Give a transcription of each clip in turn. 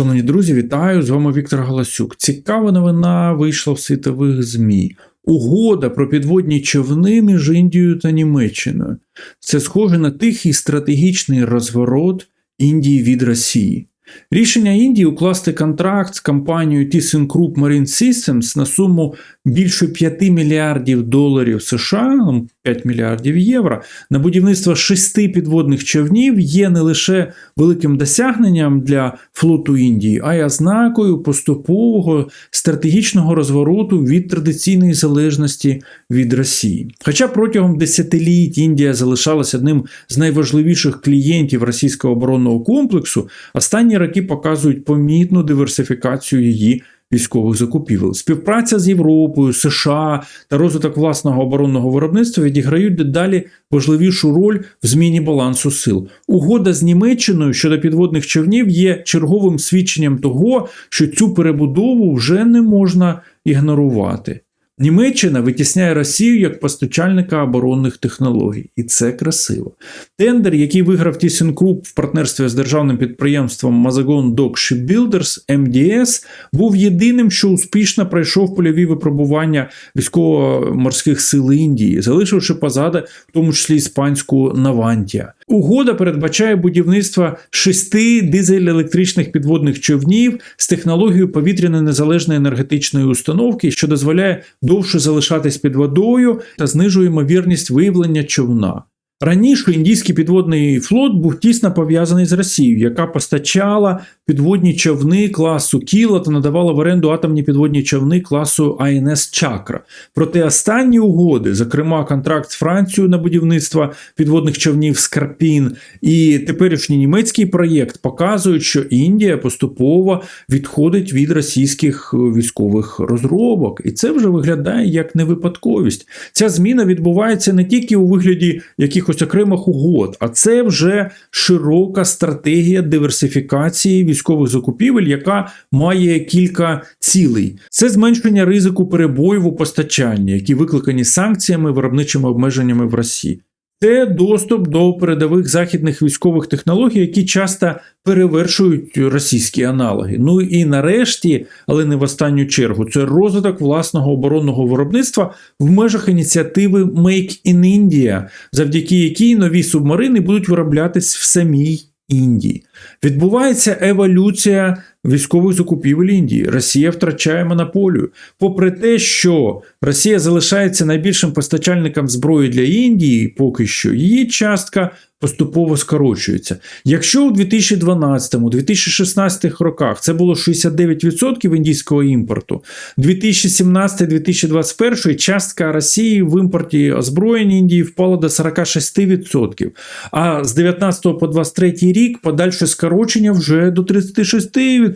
Шановні друзі, вітаю! З вами Віктор Галасюк. Цікава новина вийшла в світових ЗМІ. Угода про підводні човни між Індією та Німеччиною. Це схоже на тихий стратегічний розворот Індії від Росії. Рішення Індії укласти контракт з компанією ThyssenKrupp Marine Systems на суму більше 5 мільярдів доларів США, ну, 5 мільярдів євро, на будівництво шести підводних човнів є не лише великим досягненням для флоту Індії, а й ознакою поступового стратегічного розвороту від традиційної залежності від Росії. Хоча протягом десятиліть Індія залишалась одним з найважливіших клієнтів російського оборонного комплексу, останні роки показують помітну диверсифікацію її військових закупівель. Співпраця з Європою, США та розвиток власного оборонного виробництва відіграють дедалі важливішу роль в зміні балансу сил. Угода з Німеччиною щодо підводних човнів є черговим свідченням того, що цю перебудову вже не можна ігнорувати. Німеччина витісняє Росію як постачальника оборонних технологій, і це красиво. Тендер, який виграв ThyssenKrupp в партнерстві з державним підприємством Mazagon Dock Shipbuilders MDS, був єдиним, що успішно пройшов польові випробування військово-морських сил Індії, залишивши позаду, в тому числі іспанську Навантія. Угода передбачає будівництво шести дизель-електричних підводних човнів з технологією повітряно-незалежної енергетичної установки, що дозволяє довше залишатись під водою та знижує ймовірність виявлення човна. Раніше індійський підводний флот був тісно пов'язаний з Росією, яка постачала підводні човни класу Кіла та надавала в оренду атомні підводні човни класу АНС Чакра. Проте останні угоди, зокрема контракт з Францією на будівництво підводних човнів Скарпін і теперішній німецький проєкт показують, що Індія поступово відходить від російських військових розробок, і це вже виглядає як невипадковість. Ця зміна відбувається не тільки у вигляді якихось окремих угод, а це вже широка стратегія диверсифікації військових закупівель, яка має кілька цілей. Це зменшення ризику перебоїв у постачанні, які викликані санкціями, виробничими обмеженнями в Росії. Це доступ до передових західних військових технологій, які часто перевершують російські аналоги. Ну і нарешті, але не в останню чергу, це розвиток власного оборонного виробництва в межах ініціативи Make in India, завдяки якій нові субмарини будуть вироблятись в самій Індії. Відбувається еволюція військових закупівель Індії. Росія втрачає монополію. Попри те, що Росія залишається найбільшим постачальником зброї для Індії, поки що її частка поступово скорочується. Якщо у 2012-2016 роках це було 69% індійського імпорту, 2017-2021 частка Росії в імпорті озброєнь Індії впала до 46%, а з 19 по 23 рік подальше скорочення вже до 36%.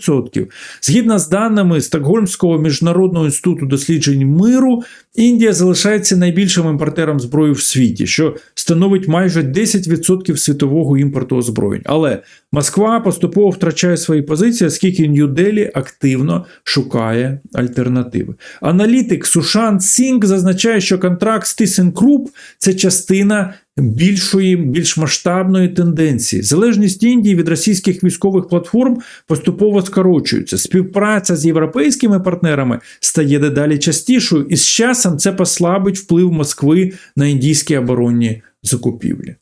Згідно з даними Стокгольмського міжнародного інституту досліджень миру, Індія залишається найбільшим імпортером зброї в світі, що становить майже 10% світового імпорту озброєнь. Але Москва поступово втрачає свої позиції, оскільки Нью-Делі активно шукає альтернативи. Аналітик Сушан Сінг зазначає, що контракт з ThyssenKrupp – це частина більшої, більш масштабної тенденції. Залежність Індії від російських військових платформ поступово скорочується. Співпраця з європейськими партнерами стає дедалі частішою, і з часом це послабить вплив Москви на індійські оборонні закупівлі.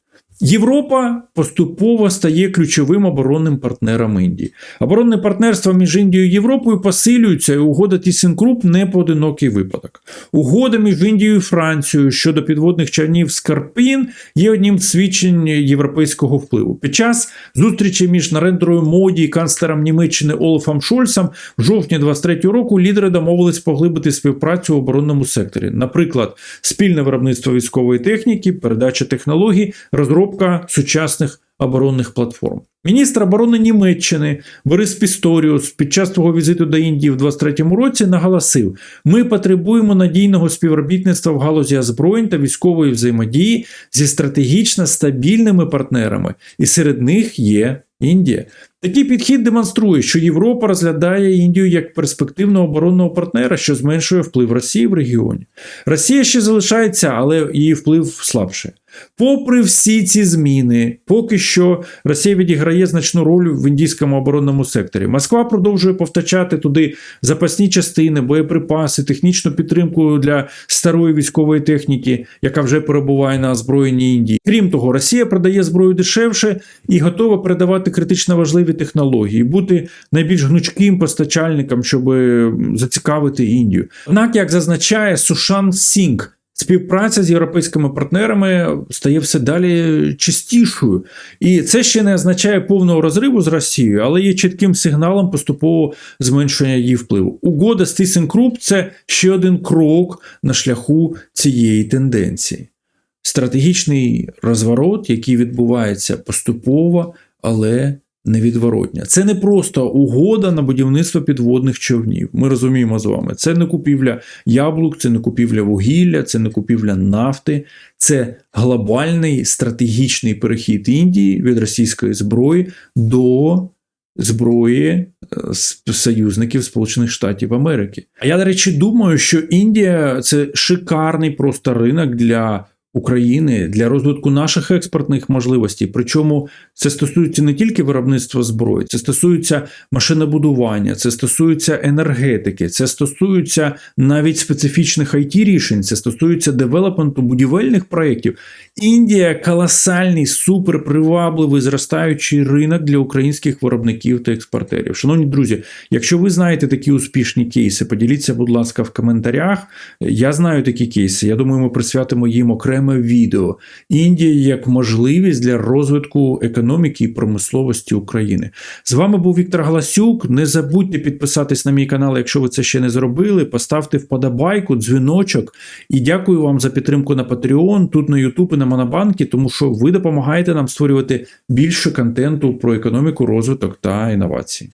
Європа поступово стає ключовим оборонним партнером Індії. Оборонне партнерство між Індією і Європою посилюється, і угода ThyssenKrupp не поодинокий випадок. Угода між Індією і Францією щодо підводних човнів Скарпін є одним з свідчень європейського впливу. Під час зустрічі між Нарендрою Моді і канцлером Німеччини Олафом Шольцем в жовтні 23-го року лідери домовились поглибити співпрацю в оборонному секторі. Наприклад, спільне виробництво військової техніки, передача технологій, розробка сучасних оборонних платформ. Міністр оборони Німеччини Борис Пісторіус під час свого візиту до Індії в 23-му році наголосив: ми потребуємо надійного співробітництва в галузі озброєнь та військової взаємодії зі стратегічно стабільними партнерами, і серед них є Індія. Такий підхід демонструє, що Європа розглядає Індію як перспективного оборонного партнера, що зменшує вплив Росії в регіоні. Росія ще залишається, але її вплив слабше. Попри всі ці зміни, поки що Росія відіграє значну роль в індійському оборонному секторі. Москва продовжує повтачати туди запасні частини, боєприпаси, технічну підтримку для старої військової техніки, яка вже перебуває на озброєнні Індії. Крім того, Росія продає зброю дешевше і готова передавати критично важливі технології, бути найбільш гнучким постачальником, щоб зацікавити Індію. Однак, як зазначає Сушан Сінг, Співпраця з європейськими партнерами стає все далі частішою, і це ще не означає повного розриву з Росією, але є чітким сигналом поступового зменшення її впливу. Угода з ThyssenKrupp – це ще один крок на шляху цієї тенденції. Стратегічний розворот, який відбувається поступово, але невідворотня. Це не просто угода на будівництво підводних човнів. Ми розуміємо з вами. Це не купівля яблук, це не купівля вугілля, це не купівля нафти, це глобальний стратегічний перехід Індії від російської зброї до зброї е, союзників Сполучених Штатів Америки. А я, до речі, думаю, що Індія це шикарний просто ринок для. України для розвитку наших експортних можливостей. Причому це стосується не тільки виробництва зброї, це стосується машинобудування, це стосується енергетики, це стосується навіть специфічних it рішень, це стосується девелопменту будівельних проєктів. Індія колосальний, суперпривабливий зростаючий ринок для українських виробників та експортерів. Шановні друзі, якщо ви знаєте такі успішні кейси, поділіться, будь ласка, в коментарях. Я знаю такі кейси. Я думаю, ми присвятимо їм окреме відео. Індія як можливість для розвитку економіки і промисловості України. З вами був Віктор Галасюк. Не забудьте підписатись на мій канал, якщо ви це ще не зробили. Поставте вподобайку, дзвіночок. І дякую вам за підтримку на Patreon, тут на YouTube і на Монобанки, тому що ви допомагаєте нам створювати більше контенту про економіку, розвиток та інновації.